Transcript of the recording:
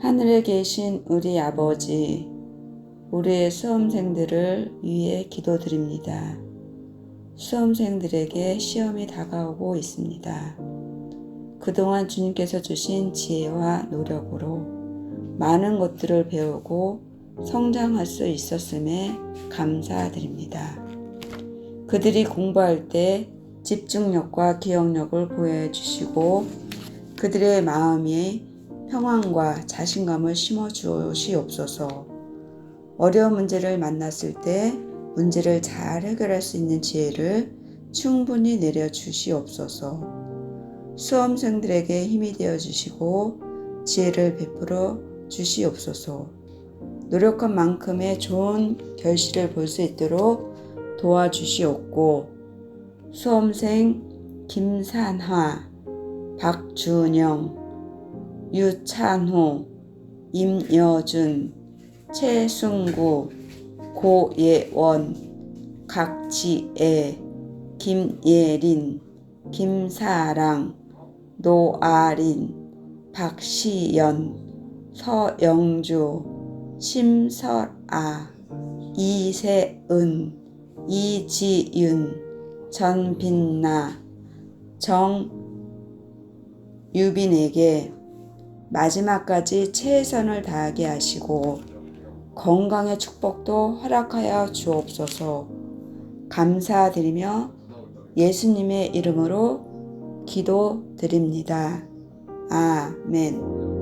하늘에 계신 우리 아버지, 우리의 수험생들을 위해 기도드립니다. 수험생들에게 시험이 다가오고 있습니다. 그동안 주님께서 주신 지혜와 노력으로 많은 것들을 배우고 성장할 수 있었음에 감사드립니다. 그들이 공부할 때 집중력과 기억력을 보여주시고 그들의 마음에 평안과 자신감을 심어 주시옵소서. 어려운 문제를 만났을 때 문제를 잘 해결할 수 있는 지혜를 충분히 내려 주시옵소서. 수험생들에게 힘이 되어 주시고 지혜를 베풀어 주시옵소서. 노력한 만큼의 좋은 결실을 볼 수 있도록 도와주시옵고 수험생 김산화, 박준영, 유찬호, 임여준, 최승구, 고예원, 각지애, 김예린, 김사랑, 노아린, 박시연, 서영주, 심설아, 이세은, 이지윤, 전빛나, 정유빈에게 마지막까지 최선을 다하게 하시고 건강의 축복도 허락하여 주옵소서 감사드리며 예수님의 이름으로 기도드립니다. 아멘.